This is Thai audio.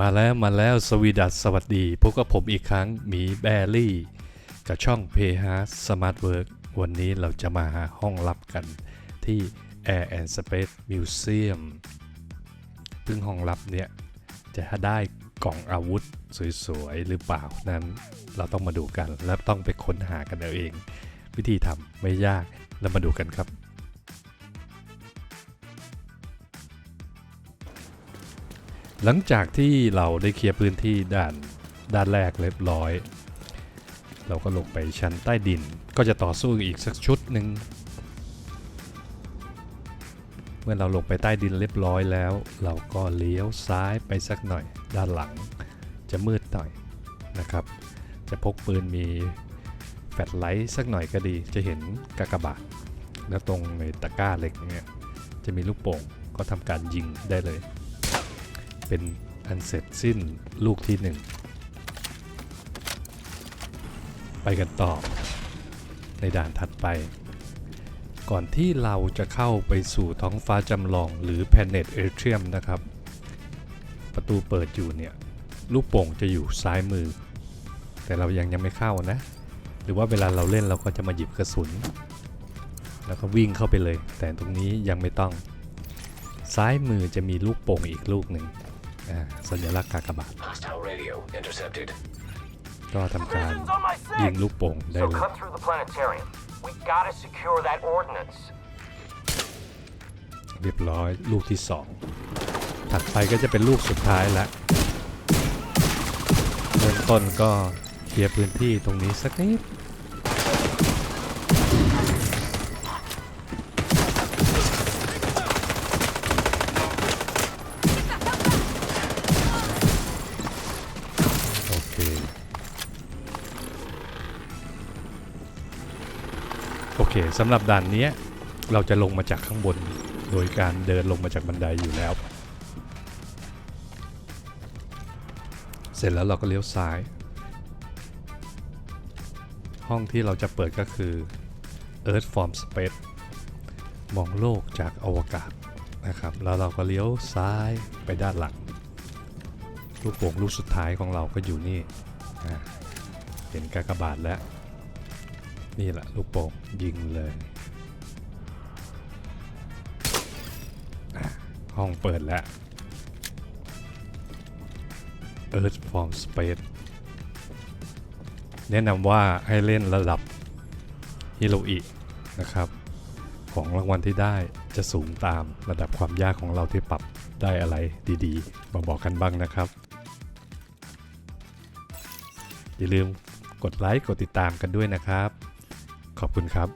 มาแล้วมาแล้วสวีดัสสวัสดีพบกับผมอีกครั้งมีแบรี่ กับช่อง p h a Smart Work วันนี้เราจะมาหาห้องลับกันที่ Air and Space Museum ซึ่งห้องลับเนี่ย จะได้กล่องอาวุธสวยๆ หรือเปล่านั้นเราต้องมาดูกัน และต้องไปค้นหากันเอาเอง วิธีทำไม่ยากแล้วมาดูกันครับ หลังจากที่เราได้เคลียร์พื้นที่ด้านด้านแรกเรียบร้อย เราก็ลงไปชั้นใต้ดินก็จะต่อสู้อีกสักชุดหนึ่งเมื่อเราลงไปใต้ดินเรียบร้อยแล้ว เราก็เลี้ยวซ้ายไปสักหน่อยด้านหลัง จะมืดหน่อยนะครับ จะพกปืนมีแฟลชไลท์สักหน่อยก็ดี จะเห็นกากบาทแล้วตรงในตะกร้าเหล็กเนี่ยจะมีลูกโป่งก็ทำการยิงได้เลย เป็นอันเสร็จสิ้นลูกที่หนึ่งไปกันต่อ ในด่านถัดไป ก่อนที่เราจะเข้าไปสู่ท้องฟ้าจำลองหรือ Planet Atrium นะครับ ประตูเปิดอยู่เนี่ย ลูกโป่งจะอยู่ซ้ายมือ แต่เรายังยังไม่เข้านะ หรือว่าเวลาเราเล่นเราก็จะมาหยิบกระสุน แล้วก็วิ่งเข้าไปเลย แต่ตรงนี้ยังไม่ต้อง ซ้ายมือจะมีลูกโป่งอีกลูกหนึ่ง สัญลักษณ์กากบาท Hostile radio intercepted. ก็ทำการ Visions on my ยิง six. ลูกโป่งได้ So เลย cut through the planetarium. We gotta secure that ordnance. เรียบร้อยลูกที่2ถัดไปก็จะเป็นลูกสุดท้ายแล้วเริ่มต้นก็เคลียร์พื้นที่ตรงนี้สักนิด โอเคสำหรับด่านนี้เราจะลงมาจากข้างบนโดยการเดินลงมาจากบันไดอยู่แล้ว เสร็จแล้วเราก็เลี้ยวซ้าย ห้องที่เราจะเปิดก็คือ Earth Form Space มองโลกจากอวกาศนะครับ แล้วเราก็เลี้ยวซ้ายไปด้านหลัง ลูกโป่งลูกสุดท้ายของเราก็อยู่นี่ เห็นกากบาทแล้ว นี่แหละลูกโป่งยิงเลย ห้องเปิดแล้ว Earth Form Space แนะนำว่าให้เล่นระดับฮิโรอินะครับ ของรางวัลที่ได้จะสูงตามระดับความยากของเราที่ปรับได้อะไรดีๆ มาบอกกันบ้างนะครับ อย่าลืมกดไลค์กดติดตามกันด้วยนะครับ ขอบคุณครับ